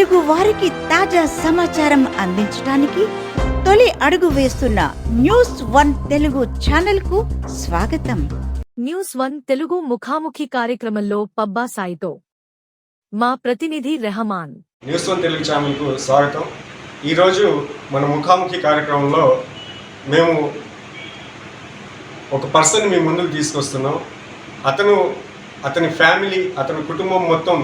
తెలుగు వారికి తాజా సమాచారం అందించడానికి తొలి అడుగు వేస్తున్న న్యూస్ వన్ తెలుగు ఛానల్కు స్వాగతం. న్యూస్ వన్ తెలుగు ముఖాముఖి కార్యక్రమంలో పబ్బా సాయితో మా ప్రతినిధి రెహమాన్. న్యూస్ వన్ తెలుగు ఛానల్కు స్వాగతం. ఈరోజు మన ముఖాముఖి కార్యక్రమంలో మేము ఒక పర్సన్ మీ ముందుకు తీసుకొస్తున్నాం. అతను అతని ఫ్యామిలీ అతని కుటుంబం మొత్తం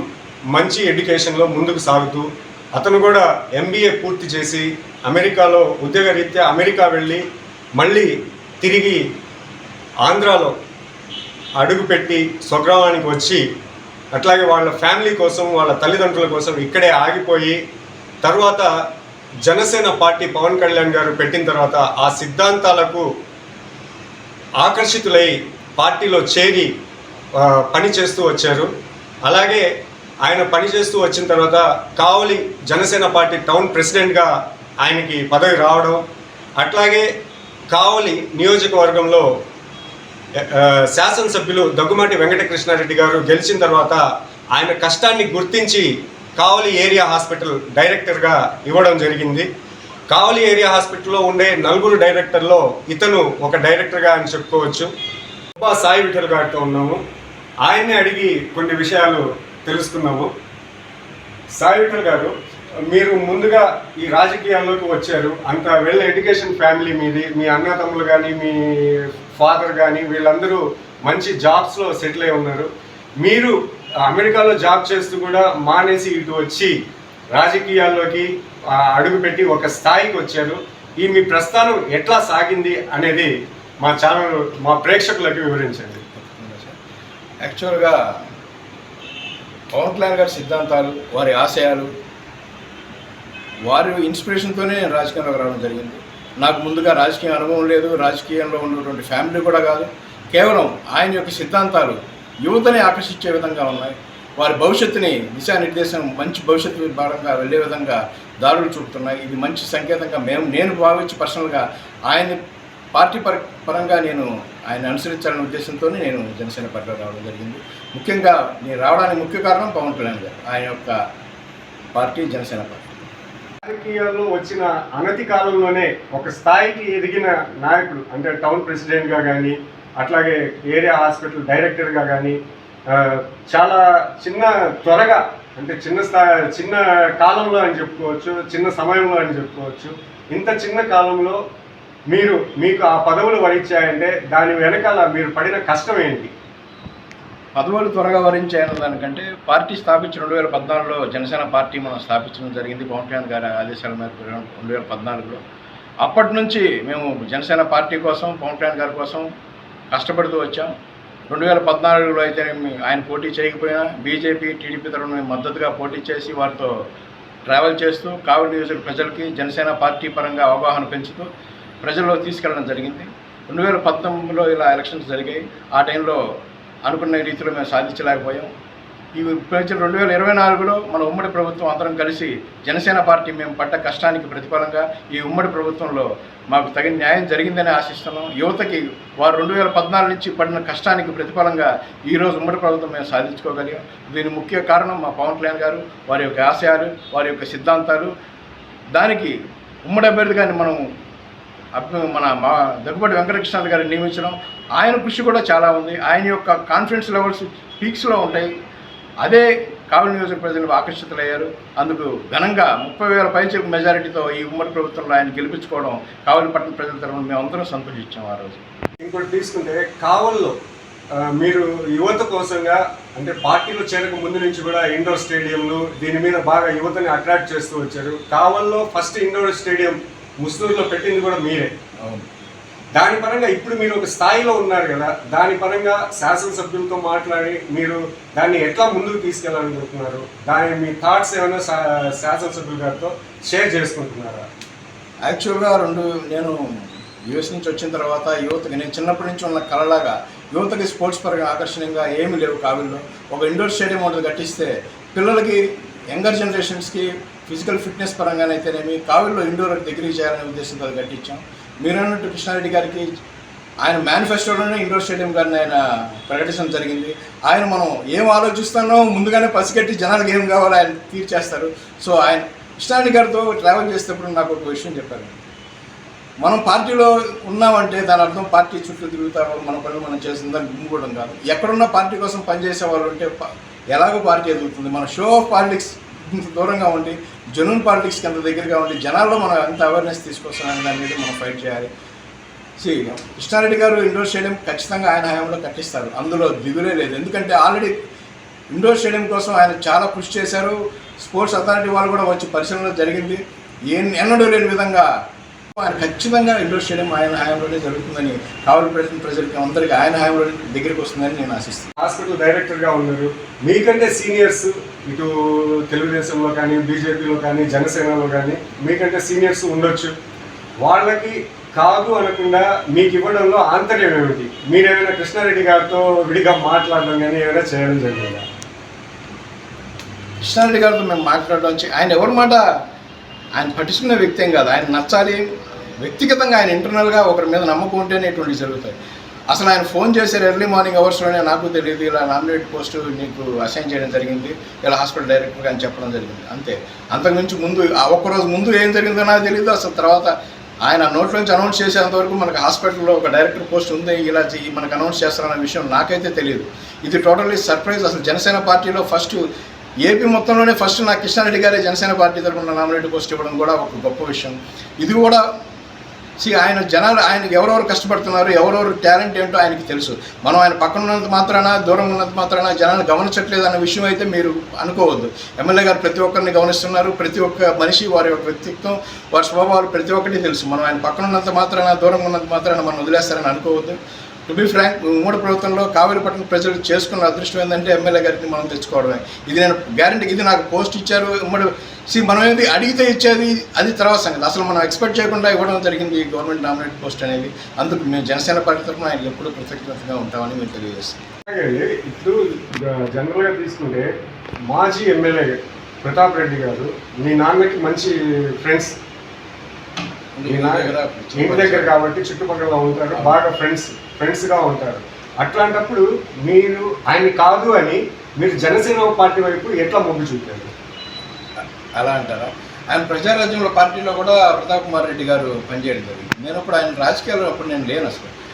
మంచి ఎడ్యుకేషన్లో ముందుకు సాగుతూ అతను కూడా ఎంబీఏ పూర్తి చేసి అమెరికాలో ఉద్యోగరీత్యా అమెరికా వెళ్ళి మళ్ళీ తిరిగి ఆంధ్రాలో అడుగుపెట్టి స్వగ్రామానికి వచ్చి అట్లాగే వాళ్ళ ఫ్యామిలీ కోసం వాళ్ళ తల్లిదండ్రుల కోసం ఇక్కడే ఆగిపోయి తర్వాత జనసేన పార్టీ పవన్ కళ్యాణ్ గారు పెట్టిన తర్వాత ఆ సిద్ధాంతాలకు ఆకర్షితులై పార్టీలో చేరి పనిచేస్తూ పని చేస్తూ వచ్చారు. అలాగే ఆయన పని చేస్తూ వచ్చిన తర్వాత కావలి జనసేన పార్టీ టౌన్ ప్రెసిడెంట్గా ఆయనకి పదవి రావడం అట్లాగే కావలి నియోజకవర్గంలో శాసనసభ్యులు దగ్గుమాటి వెంకటకృష్ణారెడ్డి గారు గెలిచిన తర్వాత ఆయన కష్టాన్ని గుర్తించి కావలి ఏరియా హాస్పిటల్ డైరెక్టర్గా ఇవ్వడం జరిగింది. కావలి ఏరియా హాస్పిటల్లో ఉండే నలుగురు డైరెక్టర్లో ఇతను ఒక డైరెక్టర్గా అని చెప్పుకోవచ్చు. సాయి విఠల్ గారితో ఉన్నాము. ఆయన్ని అడిగి కొన్ని విషయాలు తెలుసుకున్నాము. సాయి గారు మీరు ముందుగా ఈ రాజకీయాల్లోకి వచ్చారు. అంత వెల్ ఎడ్యుకేషన్ ఫ్యామిలీ మీది మీ అన్నతమ్ములు కానీ మీ ఫాదర్ కానీ వీళ్ళందరూ మంచి జాబ్స్లో సెటిల్ అయి ఉన్నారు. మీరు అమెరికాలో జాబ్ చేస్తూ కూడా మానేసి ఇటు వచ్చి రాజకీయాల్లోకి అడుగుపెట్టి ఒక స్థాయికి వచ్చారు. ఈ మీ ప్రస్థానం ఎట్లా సాగింది అనేది మా ఛానల్ మా ప్రేక్షకులకి వివరించండి. యాక్చువల్గా పవన్ కళ్యాణ్ గారి సిద్ధాంతాలు వారి ఆశయాలు వారి ఇన్స్పిరేషన్తోనే నేను రాజకీయంలోకి రావడం జరిగింది. నాకు ముందుగా రాజకీయ అనుభవం లేదు రాజకీయంలో ఉన్నటువంటి ఫ్యామిలీ కూడా కాదు. కేవలం ఆయన యొక్క సిద్ధాంతాలు యువతని ఆకర్షించే విధంగా ఉన్నాయి. వారి భవిష్యత్తుని దిశానిర్దేశం మంచి భవిష్యత్తు భాగంగా వెళ్ళే విధంగా దారులు చూపుతున్నాయి. ఇది మంచి సంకేతంగా మేము నేను భావించి పర్సనల్గా ఆయన్ని పార్టీ పర పరంగా నేను ఆయన అనుసరించాలనే ఉద్దేశంతో నేను జనసేన పార్టీలో రావడం జరిగింది. ముఖ్యంగా నేను రావడానికి ముఖ్య కారణం పవన్ కళ్యాణ్ గారు. ఆయన యొక్క పార్టీ జనసేన పార్టీ. రాజకీయాల్లో వచ్చిన అనతి కాలంలోనే ఒక స్థాయికి ఎదిగిన నాయకుడు అంటే టౌన్ ప్రెసిడెంట్గా కానీ అట్లాగే ఏరియా హాస్పిటల్ డైరెక్టర్గా కానీ చాలా చిన్న త్వరగా అంటే చిన్న స్థా చిన్న కాలంలో అని చెప్పుకోవచ్చు చిన్న సమయంలో అని చెప్పుకోవచ్చు. ఇంత చిన్న కాలంలో మీరు మీకు ఆ పదవులు వరించాయంటే దాని వెనకాల మీరు పడిన కష్టం ఏంటి? పదవులు త్వరగా వరించాయన్న దానికంటే పార్టీ స్థాపించి రెండు వేల పద్నాలుగులో జనసేన పార్టీ మనం స్థాపించడం జరిగింది. పవన్ కళ్యాణ్ గారి ఆదేశాల మేరకు రెండు వేల పద్నాలుగులో. అప్పటి నుంచి మేము జనసేన పార్టీ కోసం పవన్ కళ్యాణ్ గారి కోసం కష్టపడుతూ వచ్చాం. రెండు వేల పద్నాలుగులో అయితే ఆయన పోటీ చేయకపోయినా బీజేపీ టీడీపీ తరఫున మద్దతుగా పోటీ చేసి వారితో ట్రావెల్ చేస్తూ కావలి నియోజక ప్రజలకి జనసేన పార్టీ పరంగా అవగాహన పెంచుతూ ప్రజల్లో తీసుకెళ్ళడం జరిగింది. రెండు వేల పంతొమ్మిదిలో ఇలా ఎలక్షన్స్ జరిగాయి. ఆ టైంలో అనుకున్న రీతిలో మేము సాధించలేకపోయాం. ఈ ప్రజలు రెండు వేల ఇరవై నాలుగులో మన ఉమ్మడి ప్రభుత్వం అందరం కలిసి జనసేన పార్టీ మేము పడ్డ కష్టానికి ప్రతిఫలంగా ఈ ఉమ్మడి ప్రభుత్వంలో మాకు తగిన న్యాయం జరిగిందని ఆశిస్తున్నాం. యువతకి వారు రెండు వేల పద్నాలుగు నుంచి పడిన కష్టానికి ప్రతిఫలంగా ఈరోజు ఉమ్మడి ప్రభుత్వం మేము సాధించుకోగలిగాం. దీని ముఖ్య కారణం మా పవన్ కళ్యాణ్ గారు వారి యొక్క ఆశయాలు వారి యొక్క సిద్ధాంతాలు. దానికి ఉమ్మడి అభ్యర్థిగాని మనం అప్- మన మా దగ్గుబాటి వెంకటకృష్ణాలు గారిని నియమించడం ఆయన కృషి కూడా చాలా ఉంది. ఆయన యొక్క కాన్ఫిడెన్స్ లెవెల్స్ పీక్స్లో ఉంటాయి. అదే కావలి నియోజక ప్రజలు ఆకర్షితులయ్యారు. అందుకు ఘనంగా ముప్పై వేల పైచే మెజారిటీతో ఈ ఉమ్మడి ప్రభుత్వంలో ఆయన గెలిపించుకోవడం కావలిపట్నం ప్రజల తరఫున మేము అందరం సంతోషించాం ఆ రోజు. ఇంకోటి తీసుకుంటే కావల్లో మీరు యువత కోసంగా అంటే పార్టీలో చేరక ముందు నుంచి కూడా ఇండోర్ స్టేడియంలు దీని మీద బాగా యువతని అట్రాక్ట్ చేస్తూ వచ్చారు. కావల్లో ఫస్ట్ ఇండోర్ స్టేడియం ముస్నూరులో పెట్టింది కూడా మీరే. అవును. దాని పరంగా ఇప్పుడు మీరు ఒక స్థాయిలో ఉన్నారు కదా దాని పరంగా శాసనసభ్యులతో మాట్లాడి మీరు దాన్ని ఎట్లా ముందుకు తీసుకెళ్ళాలనుకుంటున్నారు దాని మీ థాట్స్ ఏమైనా శాసనసభ్యుల గారితో షేర్ చేసుకుంటున్నారా? యాక్చువల్గా రెండు నేను యుఎస్ నుంచి వచ్చిన తర్వాత యువతకి నేను చిన్నప్పటి నుంచి ఉన్న కళలాగా యువతకి స్పోర్ట్స్ పరంగా ఆకర్షణీయంగా ఏమీ లేవు కావిల్లో. ఒక ఇండోర్ స్టేడియం ఒకటి కట్టిస్తే పిల్లలకి యంగర్ జనరేషన్స్కి ఫిజికల్ ఫిట్నెస్ పరంగానైతేనేమి కావిల్లో ఇండోర్ డిగ్రీ చేయాలనే ఉద్దేశంతో అది కట్టించాం. మీరు అన్నట్టు కృష్ణారెడ్డి గారికి ఆయన మేనిఫెస్టోలోనే ఇండోర్ స్టేడియం గారిని ఆయన ప్రకటించడం జరిగింది. ఆయన మనం ఏం ఆలోచిస్తానో ముందుగానే పసిగట్టి జనాలకు ఏం కావాలో ఆయన తీర్చేస్తారు. సో ఆయన కృష్ణారెడ్డి గారితో ట్రావెల్ చేసేటప్పుడు నాకు ఒక విషయం చెప్పారు. మనం పార్టీలో ఉన్నామంటే దాని అర్థం పార్టీ చుట్టూ తిరుగుతారు మన పనులు మనం చేసిన దాన్ని గుమ్ముకోవడం కాదు. ఎక్కడున్న పార్టీ కోసం పనిచేసే వాళ్ళు ఉంటే ప- ఎలాగో పార్టీ ఎదుగుతుంది. మన షో ఆఫ్ పాలిటిక్స్ దూరంగా ఉండి జనూన్ పాలిటిక్స్కి అంత దగ్గరగా ఉండి జనాల్లో మనం ఎంత అవేర్నెస్ తీసుకొస్తామని దాని మీద మనం ఫైట్ చేయాలి. సి కృష్ణారెడ్డి గారు ఇండోర్ స్టేడియం ఖచ్చితంగా ఆయన హయాంలో కట్టిస్తారు. అందులో దిగులే లేదు. ఎందుకంటే ఆల్రెడీ ఇండోర్ స్టేడియం కోసం ఆయన చాలా కృషి చేశారు. స్పోర్ట్స్ అథారిటీ వాళ్ళు కూడా వచ్చి పరిశీలన జరిగింది. ఏ ఎన్నడూ లేని విధంగా ఖచ్చితంగా ఇండోర్ స్టేడియం ఆయన హయాంలోనే జరుగుతుందని కావలి ప్రజల ప్రజలకి అందరికీ ఆయన హయాంలో దగ్గరికి వస్తుందని నేను ఆశిస్తున్నాను. హాస్పిటల్ డైరెక్టర్గా ఉన్నారు. మీకంటే సీనియర్స్ ఇటు తెలుగుదేశంలో కానీ బీజేపీలో కానీ జనసేనలో కానీ మీకంటే సీనియర్స్ ఉండొచ్చు. వాళ్ళకి కాదు అనకుండా మీకు ఇవ్వడంలో ఆంతర్యం ఏమిటి? మీరేమైనా కృష్ణారెడ్డి గారితో విడిగా మాట్లాడడం కానీ ఏమైనా చేయడం జరిగిందా? కృష్ణారెడ్డి గారితో మేము మాట్లాడడం ఆయన ఎవరి మాట ఆయన పట్టించుకునే వ్యక్తి ఏం కాదు. ఆయన నచ్చాలి. వ్యక్తిగతంగా ఆయన ఇంటర్నల్గా ఒకరి మీద నమ్మకం ఉంటేనే ఇటువంటివి జరుగుతాయి. అసలు ఆయన ఫోన్ చేశారు ఎర్లీ మార్నింగ్ అవర్స్లోనే నాకు తెలియదు ఇలా నామినేట్ పోస్టు నీకు అసైన్ చేయడం జరిగింది ఇలా హాస్పిటల్ డైరెక్టర్గా అని చెప్పడం జరిగింది. అంతే. అంతకుమించి ముందు ఆ ఒక్కరోజు ముందు ఏం జరిగిందో నాకు తెలియదు అసలు తర్వాత ఆయన నోట్లోంచి అనౌన్స్ చేసేంత వరకు మనకు హాస్పిటల్లో ఒక డైరెక్టర్ పోస్ట్ ఉంది ఇలా మనకు అనౌన్స్ చేస్తారన్న విషయం నాకైతే తెలియదు ఇది టోటల్లీ సర్ప్రైజ్. అసలు జనసేన పార్టీలో ఫస్ట్ ఏపీ మొత్తంలోనే ఫస్ట్ నాకు కృష్ణారెడ్డి గారే జనసేన పార్టీ తరఫున నామినేట్ పోస్ట్ ఇవ్వడం కూడా ఒక గొప్ప విషయం. ఇది కూడా సి ఆయన జనాలు ఆయనకి ఎవరెవరు కష్టపడుతున్నారు ఎవరెవరు టాలెంట్ ఏంటో ఆయనకి తెలుసు. మనం ఆయన పక్కన ఉన్నంత మాత్రాన దూరం ఉన్నంత మాత్రాన జనాలు గమనించట్లేదు అన్న విషయం అయితే మీరు అనుకోవద్దు. ఎమ్మెల్యే గారు ప్రతి ఒక్కరిని గమనిస్తున్నారు ప్రతి ఒక్క మనిషి వారి యొక్క వ్యక్తిత్వం వారి స్వభావాలు ప్రతి ఒక్కటి తెలుసు. మనం ఆయన పక్కన ఉన్నంత మాత్రాన దూరం ఉన్నంత మాత్రాన మనం వదిలేస్తారని అనుకోవద్దు. టు బి ఫ్రాంక్ ఉమ్మడి ప్రభుత్వంలో కావేరిపట్నం ప్రజలు చేసుకున్న అదృష్టం ఏంటంటే ఎమ్మెల్యే గారికి మనం తెచ్చుకోవడమే. ఇది నేను గ్యారంటీ ఇది నాకు పోస్ట్ ఇచ్చారు ఉమ్మడి సి మనం ఏంది అడిగితే ఇచ్చేది అది తర్వాత సంగతి. అసలు మనం ఎక్స్పెక్ట్ చేయకుండా ఇవ్వడం జరిగింది ఈ గవర్నమెంట్ నామినేట్ పోస్ట్ అనేది. అందుకు మేము జనసేన పార్టీ తరఫున ఆయన ఎప్పుడూ కృతజ్ఞతగా ఉంటామని మేము తెలియజేస్తాం. అలాగే ఇప్పుడు జనరల్గా తీసుకుంటే మాజీ ఎమ్మెల్యే ప్రతాప్ రెడ్డి గారు మీ నాన్నకి మంచి ఫ్రెండ్స్ మీ దగ్గర కాబట్టి చుట్టుపక్కల ఉంటారు బాగా ఫ్రెండ్స్ ఫ్రెండ్స్గా ఉంటారు. అట్లాంటప్పుడు మీరు ఆయన కాదు అని మీరు జనసేన పార్టీ వైపు ఎట్లా మొగ్గు చూపారు? అలా అంటారా? ఆయన ప్రజారాజ్యంలో పార్టీలో కూడా ప్రతాప్ కుమార్ రెడ్డి గారు పనిచేయడం జరిగింది. నేను అప్పుడు ఆయన రాజకీయాల్లో అప్పుడు నేను లేను అసలు.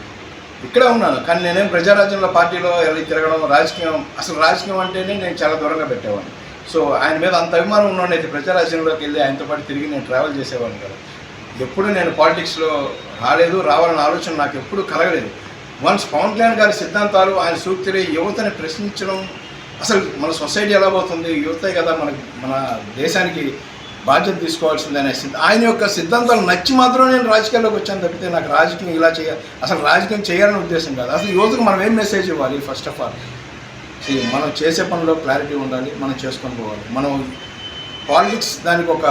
ఇక్కడే ఉన్నాను. కానీ నేనేం ప్రజారాజ్యంలో పార్టీలో వెళ్ళి తిరగడం రాజకీయం అసలు రాజకీయం అంటేనే నేను చాలా దూరంగా పెట్టేవాడిని. సో ఆయన మీద అంత అభిమానం ఉన్నోడైతే ప్రజారాజ్యంలోకి వెళ్ళి ఆయనతో పాటు తిరిగి నేను ట్రావెల్ చేసేవాడిని కదా. ఎప్పుడు నేను పాలిటిక్స్లో రాలేదు రావాలన్న ఆలోచన నాకు ఎప్పుడు కలగలేదు. వన్స్ పవన్ కళ్యాణ్ గారి సిద్ధాంతాలు ఆయన సూక్తులు యువతని ప్రశ్నించడం. అసలు మన సొసైటీ ఎలా పోతుంది? యువతే కదా మన మన దేశానికి బాధ్యత తీసుకోవాల్సింది అనే సిద్ధ ఆయన యొక్క సిద్ధాంతాలు నచ్చి మాత్రం నేను రాజకీయాల్లోకి వచ్చాను తప్పితే నాకు రాజకీయం ఇలా చేయాలి అసలు రాజకీయం చేయాలని ఉద్దేశం కాదు. అసలు యువతకు మనం ఏం మెసేజ్ ఇవ్వాలి? ఫస్ట్ ఆఫ్ ఆల్ మనం చేసే పనిలో క్లారిటీ ఉండాలి మనం చేసుకొని పోవాలి. మనం పాలిటిక్స్ దానికి ఒక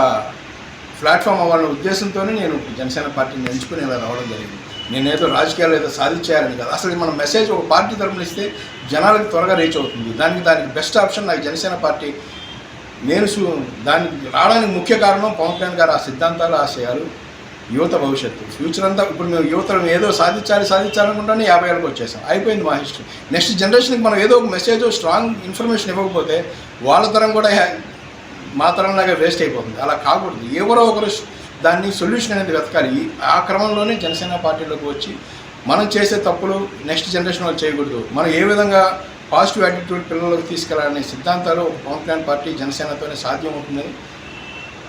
ప్లాట్ఫామ్ అవ్వాలనే ఉద్దేశంతోనే నేను జనసేన పార్టీని ఎంచుకుని ఇలా రావడం జరిగింది. నేనేదో రాజకీయాలు ఏదో సాధించేయాలని కాదు. అసలు మన మెసేజ్ ఒక పార్టీ తరపున ఇస్తే జనాలకు త్వరగా రీచ్ అవుతుంది. దానికి దానికి బెస్ట్ ఆప్షన్ నాకు జనసేన పార్టీ. నేను దానికి రావడానికి ముఖ్య కారణం పవన్ కళ్యాణ్ గారు ఆ సిద్ధాంతాలు ఆశయాలు యువత భవిష్యత్తు. ఫ్యూచర్ అంతా ఇప్పుడు మేము యువతను ఏదో సాధించాలి సాధించాలనుకుంటానే యాభై ఏళ్ళకి వచ్చేసాం. అయిపోయింది మా హిస్టరీ. నెక్స్ట్ జనరేషన్కి మనం ఏదో ఒక మెసేజ్ స్ట్రాంగ్ ఇన్ఫర్మేషన్ ఇవ్వకపోతే వాళ్ళ తరం కూడా మా తరంలాగా వేస్ట్ అయిపోతుంది. అలా కాకూడదు. ఎవరో ఒకరు దాన్ని సొల్యూషన్ అనేది వెతకాలి. ఆ క్రమంలోనే జనసేన పార్టీలోకి వచ్చి మనం చేసే తప్పులు నెక్స్ట్ జనరేషన్ వాళ్ళు చేయకూడదు. మనం ఏ విధంగా పాజిటివ్ యాటిట్యూడ్ పిల్లలకు తీసుకెళ్ళాలనే సిద్ధాంతాలు పవన్ కళ్యాణ్ పార్టీ జనసేనతోనే సాధ్యం అవుతుందని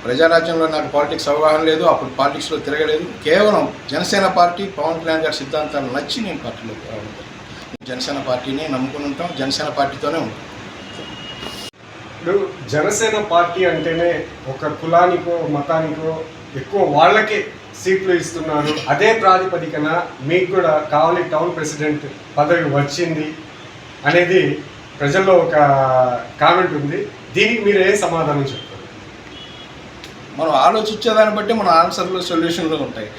ప్రజారాజ్యంలో నాకు పాలిటిక్స్ అవగాహన లేదు. అప్పుడు పాలిటిక్స్లో తిరగలేదు. కేవలం జనసేన పార్టీ పవన్ కళ్యాణ్ గారి సిద్ధాంతాలు నచ్చి నేను పార్టీలోకి రావడం. జనసేన పార్టీని నమ్ముకుని ఉంటాం. జనసేన పార్టీతోనే ఉంటాం. ఇప్పుడు జనసేన పార్టీ అంటేనే ఒక కులానికో మతానికో ఎక్కువ వాళ్ళకే సీట్లు ఇస్తున్నారు అదే ప్రాతిపదికన మీకు కూడా కావలి టౌన్ ప్రెసిడెంట్ పదవి వచ్చింది అనేది ప్రజల్లో ఒక కామెంట్ ఉంది. దీనికి మీరు ఏ సమాధానం చెప్తారు? మనం ఆలోచించేదాన్ని బట్టి మన ఆన్సర్లు సొల్యూషన్లు ఉంటాయి.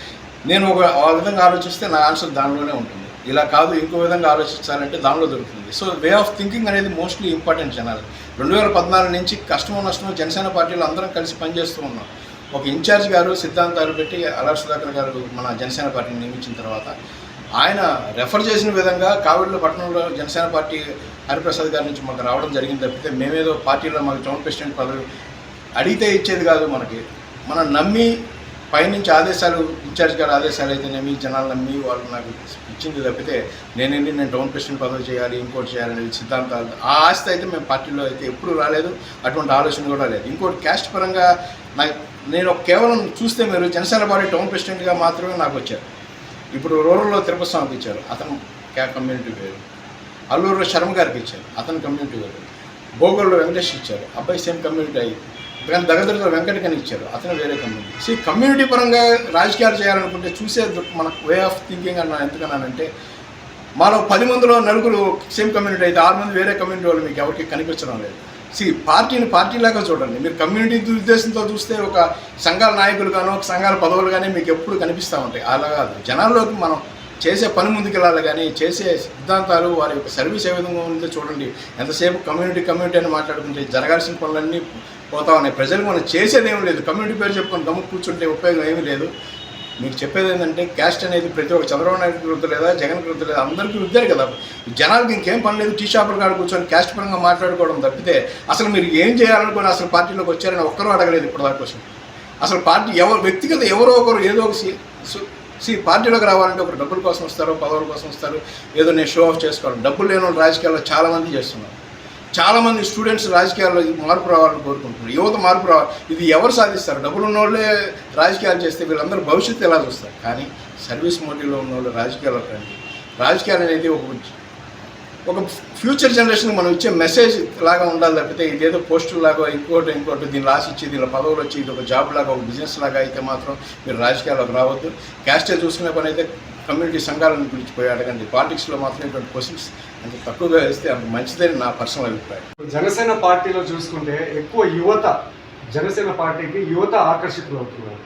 నేను ఒక ఆ విధంగా ఆలోచిస్తే నా ఆన్సర్ దానిలోనే ఉంటుంది. ఇలా కాదు ఇంకో విధంగా ఆలోచించాలంటే దానిలో దొరుకుతుంది. సో వే ఆఫ్ థింకింగ్ అనేది మోస్ట్లీ ఇంపార్టెంట్ జనాలు. రెండు వేల పద్నాలుగు నుంచి కష్టమో నష్టమో జనసేన పార్టీలో అందరం కలిసి పనిచేస్తూ ఉన్నాం. ఒక ఇన్ఛార్జ్ గారు సిద్ధాంతాలు పెట్టి అలర్ సుధాకర్ గారు మన జనసేన పార్టీని నియమించిన తర్వాత ఆయన రెఫర్ చేసిన విధంగా కావిడిలో పట్టణంలో జనసేన పార్టీ హరిప్రసాద్ గారి నుంచి మాకు రావడం జరిగింది తప్పితే మేమేదో పార్టీలో మాకు టౌన్ ప్రెసిడెంట్ పదవి అడిగితే ఇచ్చేది కాదు మనకి. మనం నమ్మి పైనుంచి ఆదేశాలు ఇన్ఛార్జ్ గారి ఆదేశాలు అయితేనేమి జనాలు నమ్మి వాళ్ళు నాకు ఇచ్చింది తప్పితే నేనేంటి నేను టౌన్ ప్రెసిడెంట్ పదవి చేయాలి ఇంకోటి చేయాలనేది సిద్ధాంతాలు ఆ ఆస్తి అయితే మేము పార్టీలో అయితే ఎప్పుడూ రాలేదు. అటువంటి ఆలోచన కూడా లేదు. ఇంకోటి క్యాస్ట్ పరంగా నాకు నేను కేవలం చూస్తే మీరు జనసేన పార్టీ టౌన్ ప్రెసిడెంట్గా మాత్రమే నాకు వచ్చారు ఇప్పుడు రూరల్లో తిరుపతి స్వామికి ఇచ్చారు. అతను కమ్యూనిటీ వేరు అల్లూరులో శర్మ గారికి ఇచ్చారు. అతను కమ్యూనిటీ వేరు భోగోల్లో వెంకటేష్ ఇచ్చారు. అబ్బాయి సేమ్ కమ్యూనిటీ అయ్యి కానీ దగ్గరలో వెంకటకని ఇచ్చారు. అతను వేరే కమ్యూనిటీ. సో కమ్యూనిటీ పరంగా రాజకీయాలు చేయాలనుకుంటే చూసే మన వే ఆఫ్ థింకింగ్ అన్న ఎందుకన్నానంటే మాలో పది మందిలో నలుగురు సేమ్ కమ్యూనిటీ అయితే ఆరు మంది వేరే కమ్యూనిటీ వాళ్ళు మీకు ఎవరికి కనిపించడం లేదు. సి పార్టీని పార్టీలాగా చూడండి. మీరు కమ్యూనిటీ ఉద్దేశంతో చూస్తే ఒక సంఘాల నాయకులు నాయకులుగానో ఒక సంఘాల పదవులు కానీ మీకు ఎప్పుడు కనిపిస్తూ ఉంటాయి. అలా కాదు. జనాల్లోకి మనం చేసే పని ముందుకెళ్ళాలి కానీ చేసే సిద్ధాంతాలు వారి యొక్క సర్వీస్ ఏ విధంగా ఉందో చూడండి. ఎంతసేపు కమ్యూనిటీ కమ్యూనిటీ అని మాట్లాడుకుంటే జరగాల్సిన పనులన్నీ పోతా ఉన్నాయి. ప్రజలు మనం చేసేది ఏం లేదు. కమ్యూనిటీ పేరు చెప్పుకొని గమ్ము కూర్చుంటే ఉపయోగం ఏమీ లేదు. మీకు చెప్పేది ఏంటంటే క్యాస్ట్ అనేది ప్రతి ఒక్క చంద్రబాబు నాయుడు వృద్ధి లేదా జగన్ వృద్ధి లేదా అందరికీ వృద్ధారు కదా. ఈ జనాలకి ఇంకేం పని లేదు టీ షాపుల కాడ కూర్చొని క్యాస్ట్ పరంగా మాట్లాడుకోవడం తప్పితే అసలు మీరు ఏం చేయాలనుకుని అసలు పార్టీలోకి వచ్చారని ఒక్కరూ అడగలేదు ఇప్పుడు దానికోసం కోసం అసలు పార్టీ ఎవరు వ్యక్తిగత ఎవరో ఒకరు ఏదో ఒక సి- సి పార్టీలోకి రావాలంటే ఒకరు డబ్బుల కోసం వస్తారు పదవుల కోసం వస్తారు ఏదో నేను షో ఆఫ్ చేసుకోవడం డబ్బులు లేని వాళ్ళు రాజకీయాల్లో చాలామంది చేస్తున్నారు. చాలామంది స్టూడెంట్స్ రాజకీయాల్లో మార్పు రావాలని కోరుకుంటున్నారు. యువత మార్పు రావాలి. ఇది ఎవరు సాధిస్తారు? డబ్బులు ఉన్న వాళ్ళే రాజకీయాలు చేస్తే వీళ్ళందరూ భవిష్యత్తు ఎలా చూస్తారు? కానీ సర్వీస్ మోటివ్లో ఉన్న వాళ్ళు రాజకీయాల్లో రండి రాజకీయాలు అనేది ఒక ఒక ఫ్యూచర్ జనరేషన్కి మనం ఇచ్చే మెసేజ్ లాగా ఉండాలి తప్పితే ఇదేదో పోస్టులు లాగా ఇంకోటి ఇంకోటి దీన్ని రాసి ఇచ్చి దీనిలో పదవులు వచ్చి ఇది ఒక జాబ్ లాగా ఒక బిజినెస్ లాగా అయితే మాత్రం మీరు రాజకీయాల్లోకి రావద్దు. క్యాస్టే చూసుకునే పని అయితే కమ్యూనిటీ సంఘాలను పిలిచిపోయి అడగండి. పాలిటిక్స్లో మాత్రం ఇటువంటి క్వశ్చన్స్ అంత తక్కువగా వేస్తే అంత మంచిదని నా పర్సనల్ అభిప్రాయం. జనసేన పార్టీలో చూసుకుంటే ఎక్కువ యువత జనసేన పార్టీకి యువత ఆకర్షితులు అవుతున్నారు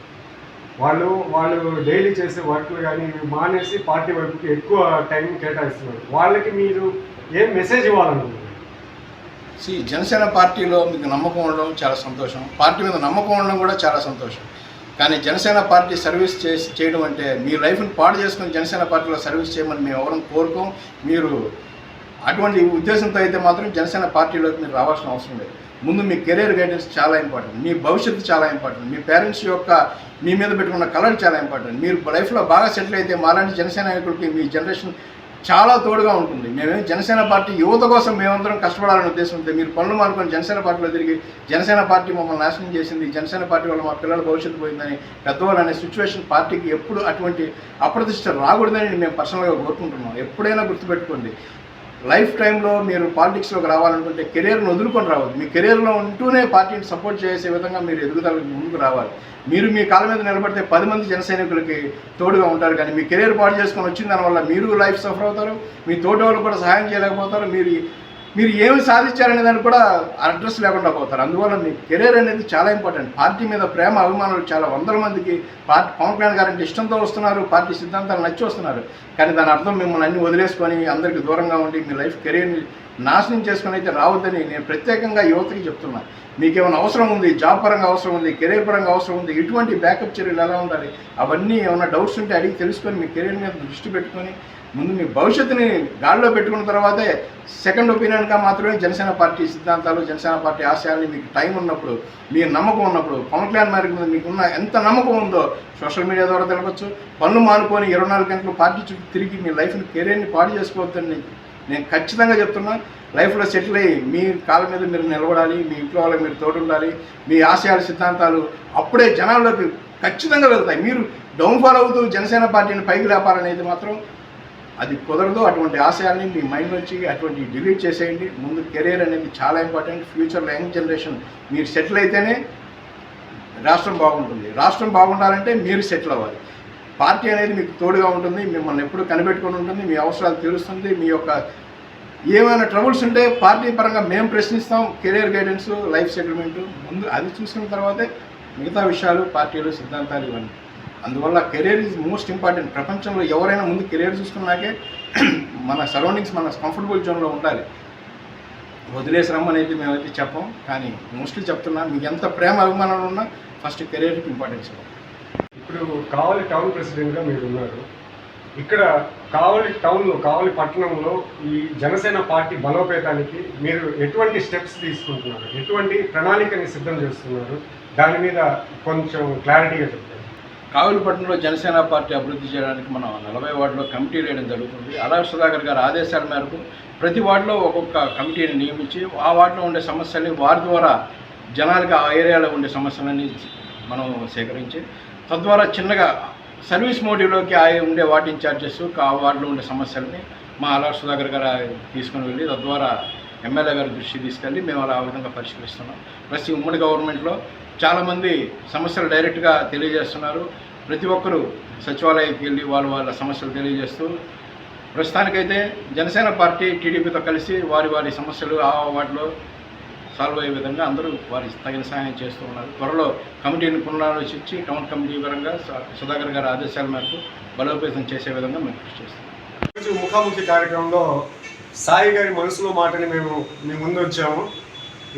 వాళ్ళు వాళ్ళు డైలీ చేసే వర్క్లు కానీ మానేసి పార్టీ వైపుకి ఎక్కువ టైం కేటాయిస్తున్నారు. వాళ్ళకి మీరు ఏం మెసేజ్ ఇవ్వాలనుకుంటున్నారు? సి జనసేన పార్టీలో మీకు నమ్మకం ఉండడం చాలా సంతోషం. పార్టీ మీద నమ్మకం ఉండడం కూడా చాలా సంతోషం. కానీ జనసేన పార్టీ సర్వీస్ చేసి చేయడం అంటే మీ లైఫ్ని పాడు చేసుకుని జనసేన పార్టీలో సర్వీస్ చేయమని మేము ఎవరం కోరుకోం. మీరు అటువంటి ఉద్దేశంతో అయితే మాత్రం జనసేన పార్టీలోకి మీరు రావాల్సిన అవసరం లేదు. ముందు మీ కెరీర్ గైడెన్స్ చాలా ఇంపార్టెంట్. మీ భవిష్యత్తు చాలా ఇంపార్టెంట్. మీ పేరెంట్స్ యొక్క మీ మీద పెట్టుకున్న కలర్ చాలా ఇంపార్టెంట్. మీరు లైఫ్లో బాగా సెటిల్ అయితే మాలాంటి జనసేన నాయకులకి మీ జనరేషన్ చాలా తోడుగా ఉంటుంది. మేమేం జనసేన పార్టీ యువత కోసం మేమందరం కష్టపడాలనే ఉద్దేశం ఉంది మీరు పనులు మానుకొని జనసేన పార్టీలో తిరిగి జనసేన పార్టీ మమ్మల్ని నాశనం చేసింది జనసేన పార్టీ వల్ల మా పిల్లల భవిష్యత్తు పోయిందని పెద్దవాళ్ళు అనే సిచ్యువేషన్ పార్టీకి ఎప్పుడు అటువంటి అప్రతిష్ట రాకూడదని మేము పర్సనల్గా కోరుకుంటున్నాం. ఎప్పుడైనా గుర్తుపెట్టుకోండి. లైఫ్ టైంలో మీరు పాలిటిక్స్లోకి రావాలనుకుంటే కెరీర్ను వదులుకొని రావద్దు. మీ కెరీర్లో ఉంటూనే పార్టీని సపోర్ట్ చేసే విధంగా మీరు ఎదుగుదలకు ముందుకు రావాలి. మీరు మీ కాళ్ళ మీద నిలబడితే పది మంది జన సైనికులకి తోడుగా ఉంటారు. కానీ మీ కెరీర్ పాటు చేసుకొని వచ్చిన దానివల్ల మీరు లైఫ్ సఫర్ అవుతారు. మీ తోటి వాళ్ళు కూడా సహాయం చేయలేకపోతారు. మీరు మీరు ఏమి సాధించారనే దాన్ని కూడా అడ్రస్ లేకుండా పోతారు. అందువల్ల మీ కెరీర్ అనేది చాలా ఇంపార్టెంట్ పార్టీ మీద ప్రేమ అభిమానులు చాలా వందల మందికి పార్టీ పవన్ కళ్యాణ్ గారంటే ఇష్టంతో వస్తున్నారు పార్టీ సిద్ధాంతాలు నచ్చి వస్తున్నారు. కానీ దాని అర్థం మిమ్మల్ని అన్ని వదిలేసుకొని అందరికీ దూరంగా ఉండి మీ లైఫ్ కెరీర్ని నాశనం చేసుకుని అయితే రావద్దని నేను ప్రత్యేకంగా యువతకి చెప్తున్నా. మీకు ఏమైనా అవసరం ఉంది? జాబ్ పరంగా అవసరం ఉంది? కెరీర్ పరంగా అవసరం ఉంది? ఇటువంటి బ్యాకప్ చర్యలు ఎలా ఉండాలి? అవన్నీ ఏమైనా డౌట్స్ ఉంటే అడిగి తెలుసుకొని మీ కెరీర్ మీద దృష్టి పెట్టుకొని ముందు మీ భవిష్యత్తుని గాడిలో పెట్టుకున్న తర్వాతే సెకండ్ ఒపీనియన్గా మాత్రమే జనసేన పార్టీ సిద్ధాంతాలు జనసేన పార్టీ ఆశయాల్ని మీకు టైం ఉన్నప్పుడు మీ నమ్మకం ఉన్నప్పుడు పవన్ కళ్యాణ్ గారి మీద మీకున్న ఎంత నమ్మకం ఉందో సోషల్ మీడియా ద్వారా తెలపచ్చు. పనులు మానుకొని ఇరవై నాలుగు గంటలు పార్టీ చుట్టూ తిరిగి మీ లైఫ్ని కెరీర్ని పాడు చేసుకోవద్దని నేను- నేను ఖచ్చితంగా చెప్తున్నా. లైఫ్లో సెటిల్ అయ్యి మీ కాళ్ళ మీద మీరు నిలబడాలి మీ ఇంట్లో వాళ్ళకి మీరు తోడు ఉండాలి మీ ఆశయాల సిద్ధాంతాలు అప్పుడే జనాల్లోకి ఖచ్చితంగా వెళ్తాయి. మీరు డౌన్ఫాల్ అవుతూ జనసేన పార్టీని పైకి లేపాలనేది మాత్రం అది కుదరదు అటువంటి ఆశయాల్ని మీ మైండ్ నుంచి అటువంటి డిలీట్ చేసేయండి. ముందు కెరీర్ అనేది చాలా ఇంపార్టెంట్. ఫ్యూచర్లో యంగ్ జనరేషన్ మీరు సెటిల్ అయితేనే రాష్ట్రం బాగుంటుంది. రాష్ట్రం బాగుండాలంటే మీరు సెటిల్ అవ్వాలి. పార్టీ అనేది మీకు తోడుగా ఉంటుంది మిమ్మల్ని ఎప్పుడు కనిపెట్టుకొని ఉంటుంది మీ అవసరాలు తీరుస్తుంది మీ యొక్క ఏమైనా ట్రబుల్స్ ఉంటే పార్టీ పరంగా మేము ప్రశ్నిస్తాం కెరీర్ గైడెన్స్ లైఫ్ సెటిల్మెంట్. ముందు అది చూసుకున్న తర్వాతే మిగతా విషయాలు పార్టీలు సిద్ధాంతాలు ఇవన్నీ. అందువల్ల కెరీర్ ఈజ్ మోస్ట్ ఇంపార్టెంట్. ప్రపంచంలో ఎవరైనా ముందు కెరీర్ చూసుకున్నాకే మన సరౌండింగ్స్ మన కంఫర్టబుల్ జోన్లో ఉండాలి. వదిలేసి రమ్మనేది మేమైతే చెప్పం. కానీ మోస్ట్లీ చెప్తున్నా మీకు ఎంత ప్రేమ అభిమానాలు ఉన్నా ఫస్ట్ కెరీర్కి ఇంపార్టెన్స్ ఇప్పుడు కావలి టౌన్ ప్రెసిడెంట్గా మీరు ఉన్నారు. ఇక్కడ కావలి టౌన్లో కావలి పట్టణంలో ఈ జనసేన పార్టీ బలోపేతానికి మీరు ఎటువంటి స్టెప్స్ తీసుకుంటున్నారు? ఎటువంటి ప్రణాళికని సిద్ధం చేస్తున్నారు? దాని మీద కొంచెం క్లారిటీగా చెప్తారు కావులపట్నంలో జనసేన పార్టీ అభివృద్ధి చేయడానికి మనం నలభై వార్డులో కమిటీ వేయడం జరుగుతుంది. అలా సుధాకర్ గారి ఆదేశాల మేరకు ప్రతి వార్డులో ఒక్కొక్క కమిటీని నియమించి ఆ వార్డులో ఉండే సమస్యల్ని వారి ద్వారా జనాలకి ఆ ఏరియాలో ఉండే సమస్యలన్నీ మనం సేకరించి తద్వారా చిన్నగా సర్వీస్ మోటివ్లోకి ఆ ఉండే వార్డు ఇన్ఛార్జెస్ ఆ వార్డులో ఉండే సమస్యల్ని మా అలా సుధాకర్ గారు తీసుకుని వెళ్ళి తద్వారా ఎమ్మెల్యే గారి దృష్టికి తీసుకెళ్ళి మేము అలా ఆ విధంగా పరిష్కరిస్తున్నాం. ప్లస్ ఈ ఉమ్మడి గవర్నమెంట్లో చాలామంది సమస్యలు డైరెక్ట్గా తెలియజేస్తున్నారు. ప్రతి ఒక్కరూ సచివాలయానికి వెళ్ళి వాళ్ళ వాళ్ళ సమస్యలు తెలియజేస్తూ ప్రస్తుతానికైతే జనసేన పార్టీ టీడీపీతో కలిసి వారి వారి సమస్యలు ఆ వాటిలో సాల్వ్ అయ్యే విధంగా అందరూ వారి తగిన సహాయం చేస్తూ ఉన్నారు. త్వరలో కమిటీని పునరాలోచించి టౌన్ కమిటీ పరంగా సుధాకర్ గారి ఆదేశాల మేరకు బలోపేతం చేసే విధంగా మేము కృషి చేస్తాం ముఖాముఖి కార్యక్రమంలో సాయి గారి మనసులో మాటని మేము మీ ముందు వచ్చాము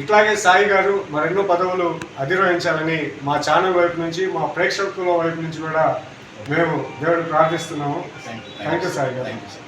ఇట్లాగే సాయి గారు మరెన్నో పదవులు అధిరోహించాలని మా ఛానల్ వైపు నుంచి మా ప్రేక్షకుల వైపు నుంచి కూడా మేము దేవుడిని ప్రార్థిస్తున్నాము. థ్యాంక్ యూ సాయి గారు. Thank you sir